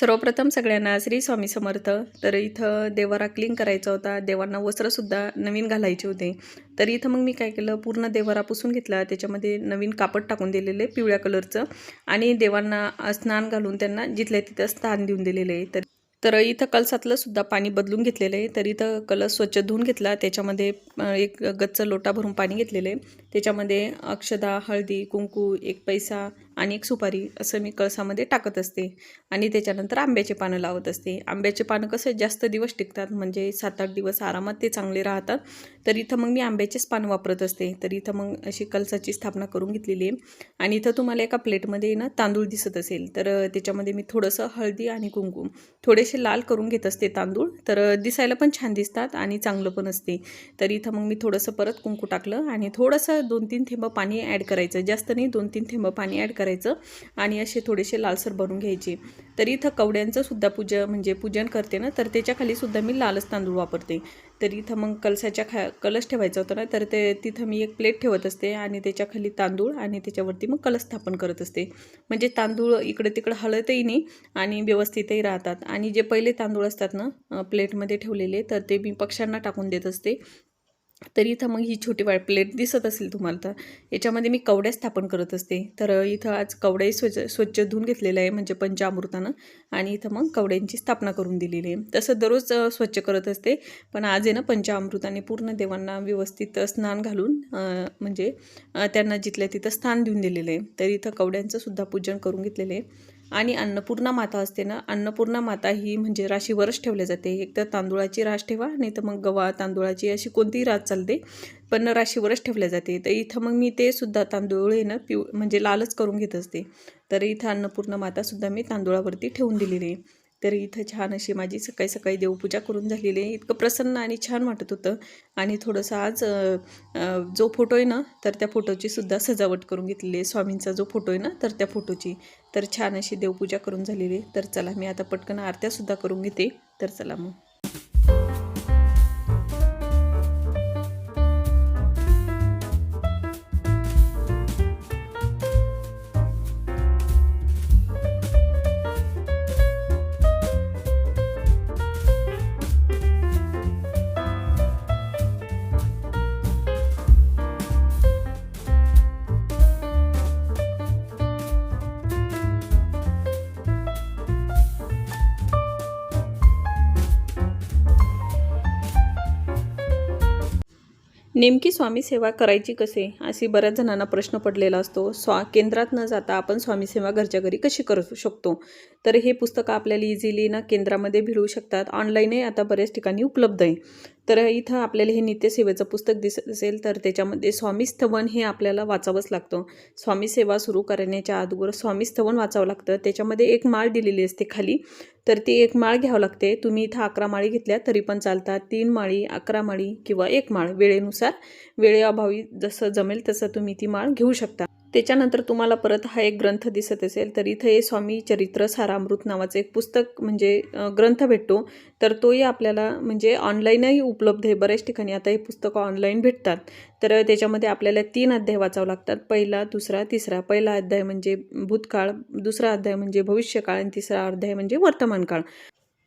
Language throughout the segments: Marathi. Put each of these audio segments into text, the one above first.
सर्वप्रथम सगळ्यांना श्री स्वामी समर्थ. तर इथं देवारा क्लीन करायचा होता. देवांना वस्त्रसुद्धा नवीन घालायचे होते. तर इथं मग मी काय केलं? पूर्ण देवारा पुसून घेतला. त्याच्यामध्ये नवीन कापड टाकून दिलेले पिवळ्या कलरचं आणि देवांना स्नान घालून त्यांना जिथल्या तिथं स्थान देऊन दिलेले. आहे तर तर इथं कलसातलं सुद्धा पाणी बदलून घेतलेलं आहे. तर इथं कलस स्वच्छ धुवून घेतला. त्याच्यामध्ये एक गच्च लोटा भरून पाणी घेतलेलं आहे. त्याच्यामध्ये अक्षदा हळदी कुंकू एक पैसा आणि एक सुपारी असं मी कळसामध्ये टाकत असते. आणि त्याच्यानंतर आंब्याचे पानं लावत असते. आंब्याचे पानं कसं जास्त दिवस टिकतात म्हणजे सात आठ दिवस आरामात ते चांगले राहतात तर इथं मग मी आंब्याचेच पानं वापरत असते. तर इथं मग अशी कलसाची स्थापना करून घेतलेली आहे. आणि इथं तुम्हाला एका प्लेटमध्ये ना तांदूळ दिसत असेल तर त्याच्यामध्ये मी थोडंसं हळदी आणि कुंकू थोडेसे लाल करून घेत असते तांदूळ. तर दिसायला पण छान दिसतात आणि चांगलं पण असते. तर इथं मग मी थोडंसं परत कुंकू टाकलं आणि थोडंसं दोन तीन थेंब पाणी ॲड करायचं. जास्त नाही दोन तीन थेंब पाणी ॲड करायचं आणि असे थोडेसे लालसर बनवून घ्यायचे. तर इथं कवड्यांचं सुद्धा पूजा म्हणजे पूजन करते ना तर त्याच्याखाली सुद्धा मी लालच तांदूळ वापरते. तर इथं मग कलसाच्या खा कलश ठेवायचा होता ना तर ते तिथं मी एक प्लेट ठेवत असते आणि त्याच्याखाली तांदूळ आणि त्याच्यावरती मग कलश स्थापन करत असते. म्हणजे तांदूळ इकडे तिकडे हळतही नाही आणि व्यवस्थितही राहतात. आणि जे पहिले तांदूळ असतात ना प्लेटमध्ये ठेवलेले तर ते मी पक्ष्यांना टाकून देत असते. तर इथं मग ही छोटी वाळ प्लेट दिसत असेल तुम्हाला तर. याच्यामध्ये मी कवड्या स्थापन करत असते. तर इथं आज कवड्याही स्वच्छ स्वच्छ धुवून घेतलेलं आहे म्हणजे पंचामृतानं आणि इथं मग कवड्यांची स्थापना करून दिलेली आहे. तसं दररोज स्वच्छ करत असते. पण आज आहे ना पंचामृताने पूर्ण देवांना व्यवस्थित स्नान घालून म्हणजे त्यांना जिथल्या तिथं स्थान देऊन दिलेलं आहे. तर इथं कवड्यांचं सुद्धा पूजन करून घेतलेलं आहे. आणि अन्नपूर्णा माता असते ना अन्नपूर्णा माता ही म्हणजे राशीवरच ठेवल्या जाते. एक तर तांदूळाची रास ठेवा नाही तर मग गव्हा तांदूळाची अशी कोणतीही रास चालते पण राशीवरच ठेवल्या जाते. तर इथं मग मी ते सुद्धा तांदूळ आहे ना पिव म्हणजे लालच करून घेत असते. तर इथं अन्नपूर्णा मातासुद्धा मी तांदूळावरती ठेवून दिलेली आहे. तर इथं छान अशी माझी सकाळी सकाळी देवपूजा करून झालेली आहे. इतकं प्रसन्न आणि छान वाटत होतं. आणि थोडंसं आज जो फोटो आहे ना तर त्या फोटोची सुद्धा सजावट करून घेतलेली आहे. स्वामींचा जो फोटो आहे ना तर त्या फोटोची. तर छान अशी देवपूजा करून झालेली आहे. तर चला मी आता पटकन आरत्यासुद्धा करून घेते. तर चला मग. नेमकी स्वामी सेवा करायची कसे? अशी बऱ्याच जणांना प्रश्न पडलेला असतो. स्वा केंद्रात न जाता आपण स्वामी सेवा घरच्या घरी कशी करू शकतो? तर हे पुस्तकं आपल्याला इझिली ना केंद्रामध्ये मिळू शकतात. ऑनलाईनही आता बऱ्याच ठिकाणी उपलब्ध आहे. तर इथं आपल्याला हे नित्यसेवेचं पुस्तक दिसत असेल तर त्याच्यामध्ये स्वामी स्थवन हे आपल्याला वाचावंच लागतं. स्वामी सेवा सुरू करण्याच्या अगोदर स्वामी स्थवन वाचावं लागतं. त्याच्यामध्ये एक माळ दिलेली असते खाली. तर ती एक माळ घ्यावं लागते. तुम्ही इथं अकरा माळी घेतल्या तरी पण चालतात. तीन माळी अकरा माळी किंवा एक माळ वेळेनुसार. वेळेअभावी जसं जमेल तसं तुम्ही ती माळ घेऊ शकता. त्याच्यानंतर तुम्हाला परत हा एक ग्रंथ दिसत असेल तर इथं हे स्वामी चरित्र सारामृत नावाचं एक पुस्तक म्हणजे ग्रंथ भेटतो. तर तोही आपल्याला म्हणजे ऑनलाईनही उपलब्ध आहे. बऱ्याच ठिकाणी आता हे पुस्तकं ऑनलाईन भेटतात. तर त्याच्यामध्ये आपल्याला तीन अध्याय वाचावं लागतात. पहिला दुसरा तिसरा. पहिला अध्याय म्हणजे भूतकाळ दुसरा अध्याय म्हणजे भविष्यकाळ आणि तिसरा अध्याय म्हणजे वर्तमान काळ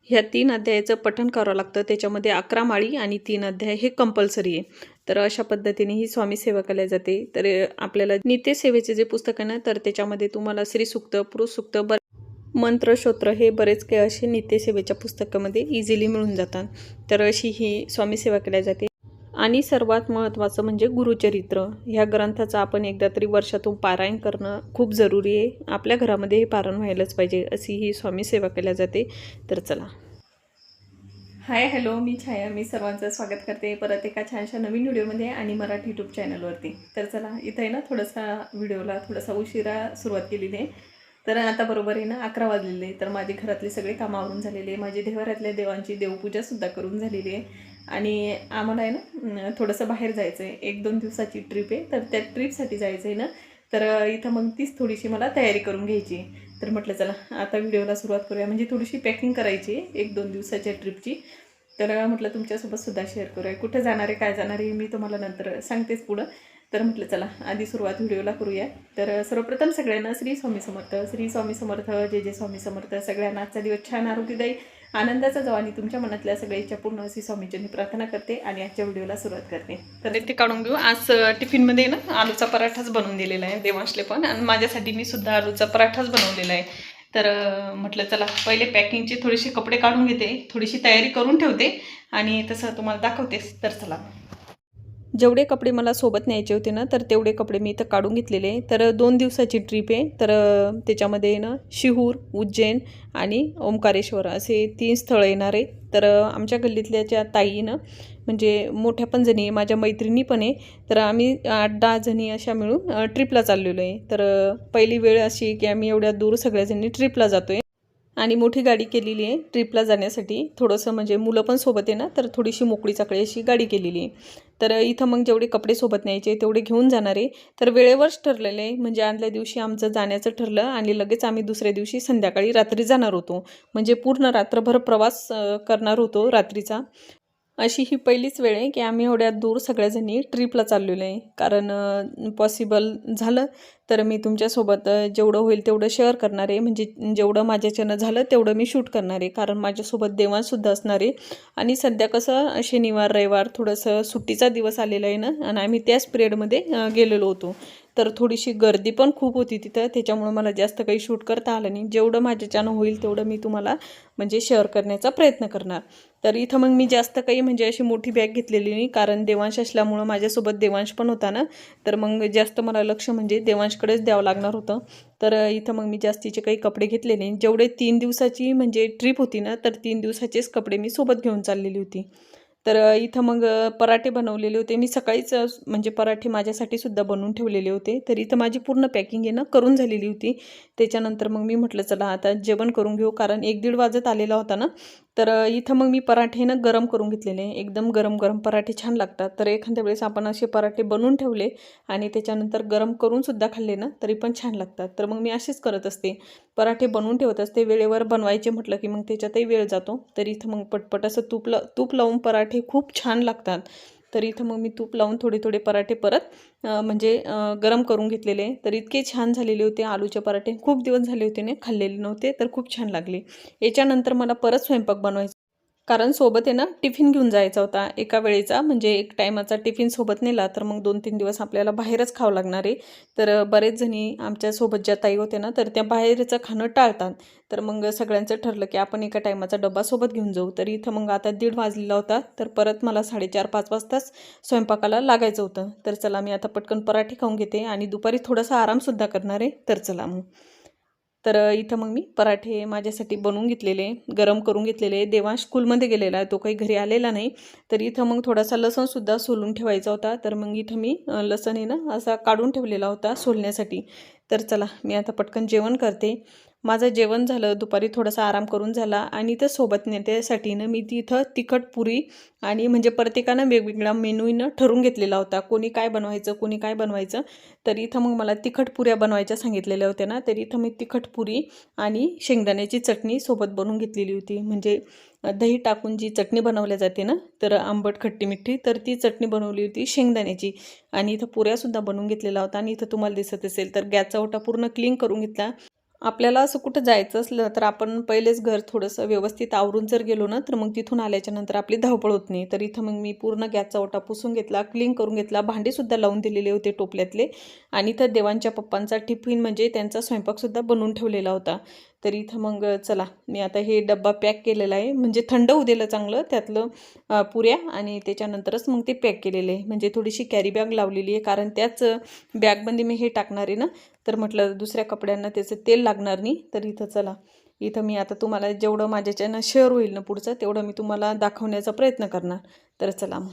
ह्या तीन अध्यायाचं पठण करावं लागतं. त्याच्यामध्ये अकरा माळी आणि तीन अध्याय हे कंपल्सरी आहे. तर अशा पद्धतीने ही स्वामी सेवा केल्या जाते. तर आपल्याला नित्यसेवेचे जे पुस्तक आहे ना तर त्याच्यामध्ये तुम्हाला श्रीसुक्त पुरुषसुक्त बर मंत्र श्रोत्र हे बरेच काही असे नित्यसेवेच्या पुस्तकामध्ये इझिली मिळून जातात. तर अशी ही स्वामी सेवा केल्या जाते. आणि सर्वात महत्त्वाचं म्हणजे गुरुचरित्र. ह्या ग्रंथाचं आपण एकदा तरी वर्षातून पारायण करणं खूप जरुरी आहे. आपल्या घरामध्ये हे पारायण व्हायलाच पाहिजे अशी ही स्वामी सेवा केल्या जाते. तर चला. हाय हॅलो मी छाया. मी सर्वांचं स्वागत करते परत एका छानशा नवीन व्हिडिओमध्ये आणि मराठी यूट्यूब चॅनलवरती तर चला इथं आहे ना थोडासा व्हिडिओला थोडासा उशिरा सुरुवात केलेली आहे. तर आता बरोबर आहे ना अकरा वाजलेले आहे. तर माझे घरातले सगळे कामं आवरून आहे. माझी देवाऱ्यातल्या देवांची देवपूजासुद्धा करून झालेली आहे. आणि आम्हाला आहे ना थोडंसं बाहेर जायचं आहे. एक दोन दिवसाची ट्रिप आहे. तर त्या ट्रिपसाठी जायचं आहे ना. तर इथं मग तीच थोडीशी मला तयारी करून घ्यायची आहे. तर म्हटलं चला आता व्हिडिओला सुरुवात करूया. म्हणजे थोडीशी पॅकिंग करायची आहे एक दोन दिवसाच्या ट्रिपची तर म्हटलं तुमच्यासोबत सुद्धा शेअर करूया. कुठं जाणार आहे काय जाणार आहे मी तुम्हाला नंतर सांगतेच पुढं. तर म्हटलं चला आधी सुरुवात व्हिडिओला करूया. तर सर्वप्रथम सगळ्यांना श्री स्वामी समर्थ श्री स्वामी समर्थ जे जे स्वामी समर्थ. सगळ्यांना आजचा दिवस छान आरोग्यदायी आनंदाचा जावा आणि तुमच्या मनातल्या सगळ्या इच्छा पूर्ण अशी स्वामीजींनी प्रार्थना करते आणि आजच्या व्हिडिओला सुरुवात करते. तर ते काढून घेऊ. आज टिफिनमध्ये ना आलूचा पराठाच बनवून दिलेला आहे देवांशले पण. आणि माझ्यासाठी मी सुद्धा आलूचा पराठाच बनवलेला आहे. तर म्हटलं चला पहिले पॅकिंगचे थोडेसे कपडे काढून घेते. थोडीशी तयारी करून ठेवते. आणि तसं तुम्हाला दाखवतेस. तर चला. जेवढे कपडे मला सोबत न्यायचे होते ना तर तेवढे कपडे मी इथं काढून घेतलेले तर दोन दिवसाची ट्रिप आहे. तर त्याच्यामध्ये ना शिहूर उज्जैन आणि ओंकारेश्वर असे तीन स्थळं येणार आहे. तर आमच्या गल्लीतल्या ज्या ताईनं म्हणजे मोठ्या पण जणी माझ्या मैत्रिणी पण आहे. तर आम्ही आठ दहा जणी अशा मिळून ट्रिपला चाललेलो आहे. तर पहिली वेळ अशी की आम्ही एवढ्या दूर सगळ्याजणी ट्रिपला जातो आहे आणि मोठी गाडी केलेली आहे ट्रिपला जाण्यासाठी. थोडंसं म्हणजे मुलं पण सोबत आहे ना तर थोडीशी मोकळी चाकळी अशी गाडी केलेली आहे. तर इथं मग जेवढे कपडे सोबत न्यायचे तेवढे घेऊन जाणार आहे. तर वेळेवरच ठरलेले म्हणजे आदल्या दिवशी आमचं जाण्याचं ठरलं आणि लगेच आम्ही दुसऱ्या दिवशी संध्याकाळी रात्री जाणार होतो. म्हणजे पूर्ण रात्रभर प्रवास करणार होतो रात्रीचा. अशी ही पहिलीच वेळ आहे की आम्ही एवढ्या दूर सगळ्याजणी ट्रिपला चाललेलो आहे. कारण पॉसिबल झालं तर मी तुमच्यासोबत जेवढं होईल तेवढं शेअर करणार आहे. म्हणजे जेवढं माझ्याच्यानं झालं तेवढं मी शूट करणार आहे. कारण माझ्यासोबत देवाणसुद्धा असणार आहे. आणि सध्या कसं शनिवार रविवार थोडंसं सुट्टीचा दिवस आलेला आहे ना. आणि आम्ही त्याच पिरियडमध्ये गेलेलो होतो. तर थोडीशी गर्दी पण खूप होती तिथं. त्याच्यामुळं मला जास्त काही शूट करता आलं नाही. जेवढं माझ्याच्यानं होईल तेवढं मी तुम्हाला म्हणजे शेअर करण्याचा प्रयत्न करणार. तर इथं मग मी जास्त काही म्हणजे अशी मोठी बॅग घेतलेली नाही. कारण देवांश असल्यामुळं माझ्यासोबत देवांश पण होता ना. तर मग जास्त मला लक्ष म्हणजे देवांशकडेच द्यावं लागणार होतं. तर इथं मग मी जास्तीचे काही कपडे घेतले नाही. जेवढे तीन दिवसाची म्हणजे ट्रिप होती ना तर तीन दिवसाचेच कपडे मी सोबत घेऊन चाललेली होती. तर इथं मग पराठे बनवलेले होते. मी सकाळीच म्हणजे पराठे माझ्यासाठी सुद्धा बनवून ठेवलेले होते. तर इथं माझी पूर्ण पॅकिंग आहे ना करून झालेली होती. त्याच्यानंतर मग मी म्हटलं चला आता जेवण करून घेऊ. कारण एक दीड वाजत आलेला होता ना. तर इथं मग मी पराठे ना गरम करून घेतलेले. एकदम गरम गरम पराठे छान लागतात. तर एखाद्या वेळेस आपण असे पराठे बनवून ठेवले आणि त्याच्यानंतर गरम करून सुद्धा खाल्ले ना तरी पण छान लागतात. तर मग मी असेच करत असते. पराठे बनवून ठेवत असते. वेळेवर बनवायचे म्हटलं की मग त्याच्यातही वेळ जातो. तर इथं मग पटपट असं तूप ल तूप लावून पराठे खूप छान लागतात. तर इथं मग मी तूप लावून थोडे थोडे पराठे परत म्हणजे गरम करून घेतलेले. तर इतके छान झालेले होते. आलूचे पराठे खूप दिवस झाले होते ने खाल्लेले नव्हते तर खूप छान लागले. याच्यानंतर मला परत स्वयंपाक बनवायचा कारण सोबत आहे ना टिफिन घेऊन जायचा होता. एका वेळेचा म्हणजे एक टायमाचा टिफिन सोबत नेला तर मग दोन तीन दिवस आपल्याला बाहेरच खावं लागणार आहे. तर बरेच जणी आमच्यासोबत ज्या ताई होत्या ना तर त्या बाहेरचं खाणं टाळतात. तर मग सगळ्यांचं ठरलं की आपण एका टायमाचा डबा सोबत घेऊन जाऊ. तर इथं मग आता दीड वाजलेला होता तर परत मला साडेचार पाच वाजताच स्वयंपाकाला लागायचं होतं. तर चला मी आता पटकन पराठे खाऊन घेते आणि दुपारी थोडासा आरामसुद्धा करणार आहे. तर चला मग. तर इथं मग मी पराठे माझ्यासाठी बनवून घेतलेले गरम करून घेतलेले. देवांश स्कूलमध्ये गेलेला आहे तो काही घरी आलेला नाही. तर इथं मग थोडासा लसणसुद्धा सोलून ठेवायचा होता. तर मग इथं मी लसण आहे ना असा काढून ठेवलेला होता सोलण्यासाठी. तर चला मी आता पटकन जेवण करते. माझं जेवण झालं दुपारी थोडासा आराम करून झाला आणि त्या सोबत नेत्यासाठी ना मी तिथं तिखट पुरी आणि म्हणजे प्रत्येकानं वेगवेगळ्या मेनूनं ठरवून घेतलेला होता. कोणी काय बनवायचं कोणी काय बनवायचं. तर इथं मग मला तिखट पुऱ्या बनवायच्या सांगितलेल्या होत्या ना. तर इथं मी तिखट पुरी आणि शेंगदाण्याची चटणी सोबत बनवून घेतलेली होती. म्हणजे दही टाकून जी चटणी बनवल्या जाते ना तर आंबट खट्टी मिठी तर ती चटणी बनवली होती शेंगदाण्याची. आणि इथं पुऱ्यासुद्धा बनवून घेतलेला होता आणि इथं तुम्हाला दिसत असेल तर गॅसचा ओटा पूर्ण क्लीन करून घेतला. आपल्याला असं कुठं जायचं असलं तर आपण पहिलेच घर थोडंसं व्यवस्थित आवरून जर गेलो ना तर मग तिथून आल्याच्यानंतर आपली धावपळ होत नाही. तर इथं मग मी पूर्ण गॅसचा ओटा पुसून घेतला क्लीन करून घेतला भांडेसुद्धा लावून दिलेले होते टोपल्यातले आणि त्या देवांच्या पप्पांचा टिफिन म्हणजे त्यांचा स्वयंपाकसुद्धा बनवून ठेवलेला होता. तर इथं मग चला मी आता हे डब्बा पॅक केलेला आहे. म्हणजे थंड होऊ दिलं चांगलं त्यातलं पुऱ्या आणि त्याच्यानंतरच मग ते पॅक केलेलं आहे. म्हणजे थोडीशी कॅरी बॅग लावलेली आहे कारण त्याच बॅगमध्ये मी हे टाकणार आहे ना तर म्हटलं दुसऱ्या कपड्यांना त्याचं तेल लागणार नाही. तर इथं चला इथं मी आता तुम्हाला जेवढं माझ्याच्यानं शेअर होईल ना पुढचं तेवढं मी तुम्हाला दाखवण्याचा प्रयत्न करणार. तर चला मग.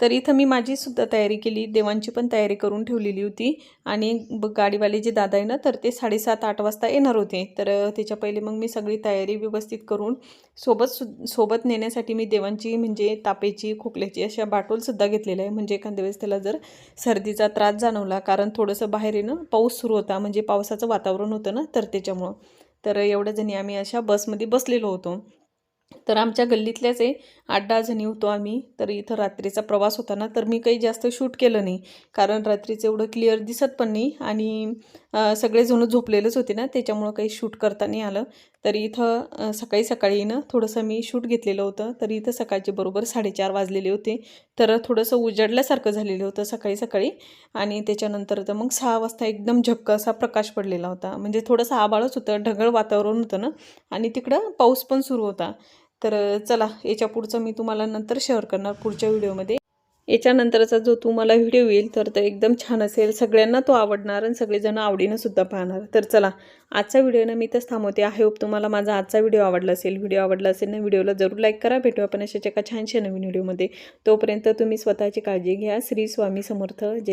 तर इथं मी माझीसुद्धा तयारी केली. देवांची पण तयारी करून ठेवलेली होती. आणि ब गाडीवाले जे दादा आहे ना तर ते साडेसात आठ वाजता येणार होते. तर त्याच्या पहिले मग मी सगळी तयारी व्यवस्थित करून सोबत सु सोबत नेण्यासाठी मी देवांची म्हणजे तापेची खोकल्याची अशा बाटोलसुद्धा घेतलेल्या आहे. म्हणजे एखाद्या वेळेस त्याला जर सर्दीचा त्रास जाणवला कारण थोडंसं बाहेर येणं पाऊस सुरू होता. म्हणजे पावसाचं वातावरण होतं ना तर त्याच्यामुळं. तर एवढ्या जणी आम्ही अशा बसमध्ये बसलेलो होतो. तर आमच्या गल्लीतल्याच आहे आठ दहा जणी होतो आम्ही. तर इथं रात्रीचा प्रवास होता ना तर मी काही जास्त शूट केलं नाही. कारण रात्रीचं एवढं क्लिअर दिसत पण नाही. आणि सगळेजण झोपलेलंच होते ना त्याच्यामुळं काही शूट करता नाही आलं. तर इथं सकाळी सकाळी ना थोडंसं मी शूट घेतलेलं होतं. तर इथं सकाळचे बरोबर साडेचार वाजलेले होते. तर थोडंसं उजडल्यासारखं झालेलं होतं सकाळी सकाळी. आणि त्याच्यानंतर तर मग सहा वाजता एकदम झक्क असा प्रकाश पडलेला होता. म्हणजे थोडंसं आबाळच होतं ढगळ वातावरण होतं ना. आणि तिकडं पाऊस पण सुरू होता. तर चला याच्या पुढचं मी तुम्हाला नंतर शेअर करणार पुढच्या व्हिडिओमध्ये याच्यानंतरचा जो तुम्हाला व्हिडिओ येईल तर तो एकदम छान असेल. सगळ्यांना तो आवडणार आणि सगळेजण आवडीनं सुद्धा पाहणार. तर चला आजचा व्हिडिओ ना मी इथंच थांबवते. आहे होप तुम्हाला माझा आजचा व्हिडिओ आवडला असेल. व्हिडिओ आवडला असेल ना व्हिडिओला जरूर लाईक करा. भेटू आपण अशाच्या एका छानशा नवीन व्हिडिओमध्ये तोपर्यंत तुम्ही स्वतःची काळजी घ्या. श्री स्वामी समर्थ. जय